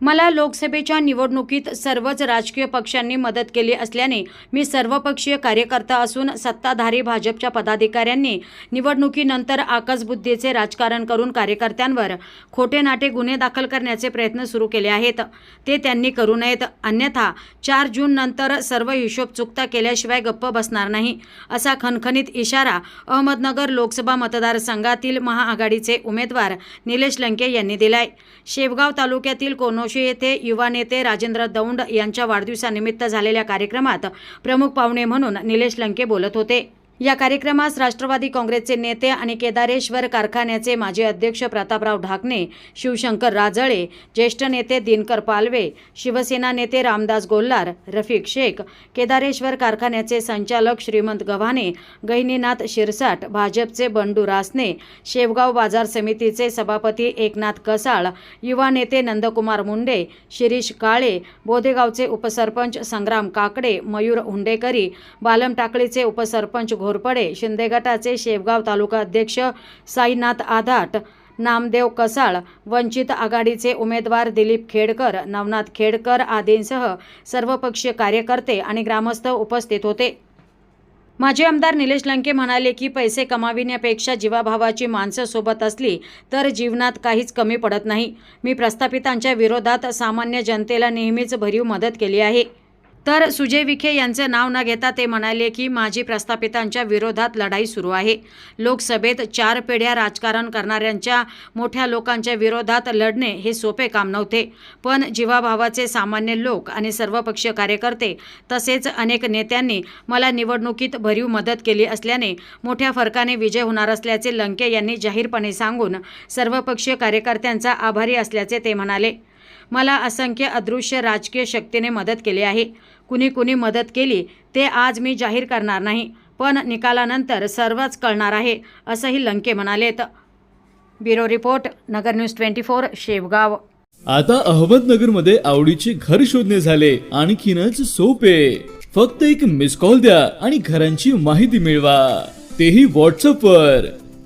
मला लोकसभेच्या निवडणुकीत सर्वच राजकीय पक्षांनी मदत केली असल्याने मी सर्वपक्षीय कार्यकर्ता असून सत्ताधारी भाजपच्या पदाधिकाऱ्यांनी निवडणुकीनंतर आकसबुद्धीचे राजकारण करून कार्यकर्त्यांवर खोटे नाटे गुन्हे दाखल करण्याचे प्रयत्न सुरू केले आहेत. ते त्यांनी करू नयेत. अन्यथा चार जून नंतर सर्व हिशोब चुकता केल्याशिवाय गप्प बसणार नाही असा खणखणीत इशारा अहमदनगर लोकसभा मतदारसंघातील महाआघाडीचे उमेदवार निलेश लंके यांनी दिलाय. शेवगाव तालुक्यातील कोनो कोनोशी येथे युवा नेते राजेंद्र दौंड यांच्या वाढदिवसानिमित्त झालेल्या कार्यक्रमात प्रमुख पाहुणे म्हणून निलेश लंके बोलत होते. या कार्यक्रमास राष्ट्रवादी काँग्रेसचे नेते आणि केदारेश्वर कारखान्याचे माजी अध्यक्ष प्रतापराव ढाकणे शिवशंकर राजळे ज्येष्ठ नेते दिनकर पालवे शिवसेना नेते रामदास गोल्हार रफिक शेख केदारेश्वर कारखान्याचे संचालक श्रीमंत गव्हाणे गहिनीनाथ शिरसाट भाजपचे बंडू रासने शेवगाव बाजार समितीचे सभापती एकनाथ कसाळ युवा नेते नंदकुमार मुंडे शिरीष काळे बोधेगावचे उपसरपंच संग्राम काकडे मयूर हुंडेकरी बालम टाकळीचे उपसरपंच घोरपडे शिंदे गटाचे शेवगाव तालुका अध्यक्ष साईनाथ आधाट नामदेव कसाळ वंचित आघाडीचे उमेदवार दिलीप खेडकर नवनाथ खेडकर आदींसह सर्वपक्षीय कार्यकर्ते आणि ग्रामस्थ उपस्थित होते. माजी आमदार निलेश लंके म्हणाले की पैसे कमाविण्यापेक्षा जीवाभावाची माणसं सोबत असली तर जीवनात काहीच कमी पडत नाही. मी प्रस्थापितांच्या विरोधात सामान्य जनतेला नेहमीच भरीव मदत केली आहे. तर सुजय विखे यांचे नाव न घेता ते म्हणाले की माझी प्रस्थापितांच्या विरोधात लढाई सुरू आहे. लोकसभेत चार पिढ्या राजकारण करणाऱ्यांच्या मोठ्या लोकांच्या विरोधात लढणे हे सोपे काम नव्हते. पण जीवाभावाचे सामान्य लोक आणि सर्वपक्षीय कार्यकर्ते तसेच अनेक नेत्यांनी मला निवडणुकीत भरीव मदत केली असल्याने मोठ्या फरकाने विजय होणार असल्याचे लंके यांनी जाहीरपणे सांगून सर्वपक्षीय कार्यकर्त्यांचा आभारी असल्याचे ते म्हणाले. मला असंख्य अदृश्य राजकीय शक्तीने मदत केली आहे. कुणी कुणी मदत केली ते आज मी जाहीर करणार नाही पण निकालानंतर सर्वच कळणार आहे असंही लंके म्हणालेत bureau report Nagar news twenty four Shevgaon. आता अहमदनगरमध्ये आवडीचे घर शोधणे झाले. आणखीनच सोपे. फक्त एक मिस कॉल द्या आणि घरांची माहिती मिळवा. तेही व्हॉट्सअप वर.